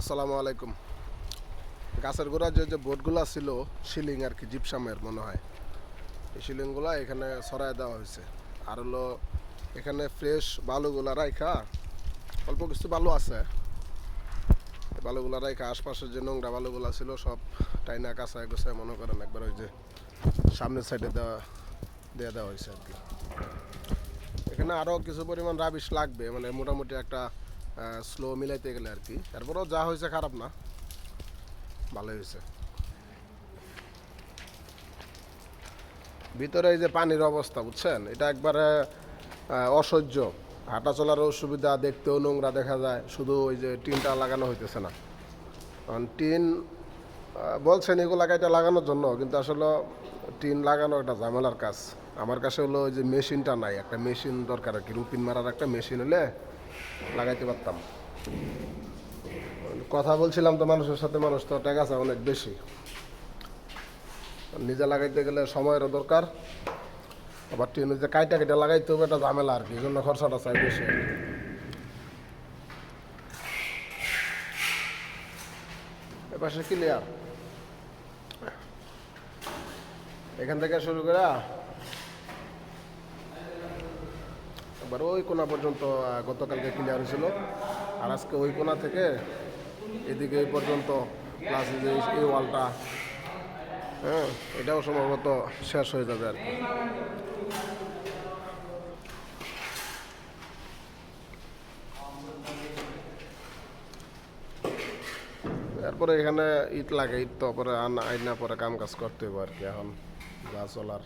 আসসালামু আলাইকুম। গাছের গোড়া যে যে বোটগুলো ছিল, শিলিং আর কি জিপসামের মনে হয়। এই শিলিংগুলো এখানে ছড়ায় দেওয়া হয়েছে। আর হলো এখানে ফ্রেশ বালুগুলা রাইখা, অল্প কিছু বালু আছে। বালুগুলা রাইখা, আশপাশের যে নোংরা বালুগুলা ছিল, সব টাইনা কাঁচায় গোছায় মনে করেন একবার ওই যে সামনের সাইডে দেওয়া দিয়ে দেওয়া হয়েছে আর কি। এখানে আরও কিছু পরিমাণ রাবিশ লাগবে মানে মোটামুটি একটা স্লো মিলাইতে গেলে আর কি। তারপরেও যা হয়েছে খারাপ না। ভালোই হয়েছে। ভিতরে এই যে পানির অবস্থা, বুঝছেন? এটা একবারে অসহ্য। হাঁটা চলার অসুবিধা, দেখতেও নোংরা দেখা যায়। শুধু ওই যে টিনটা লাগানো হইতেছে না। কারণ টিন বলছেন এগুলো এটা লাগানোর জন্য, কিন্তু আসলে টিন লাগানো একটা ঝামেলার কাজ। আমার কাছে হলো ওই যে মেশিনটা নাই। একটা মেশিন দরকার আর কি। রুপিন মারার একটা মেশিন হলে লাগাইতে পারতাম। কথা বলছিলাম তো মানুষের সাথে, মানুষ তো টাকা আছে অনেক বেশি। নিজে লাগাইতে গেলে সময়েরও দরকার। আবার টিন যে কাইটা কেটে লাগাইতে হবে একটা ঝামেলা আর কি, এই জন্য খরচাটা চাই বেশি এপাশে ক্লিয়ার এখান থেকে শুরু করে এবার ওই কোনা পর্যন্ত গতকালকে ক্লিয়ার হয়েছিল। আর আজকে ওই কোনা থেকে এদিকে এই পর্যন্ত প্লাস এই ওয়ালটা হ্যাঁ এটাও সম্ভবত শেষ হয়ে যাবে আর কি। এরপরে এখানে ইট লাগে, ইট তো পরে আইনা পরে কাম কাজ করতে হবে আর কি এখন, যা চলার।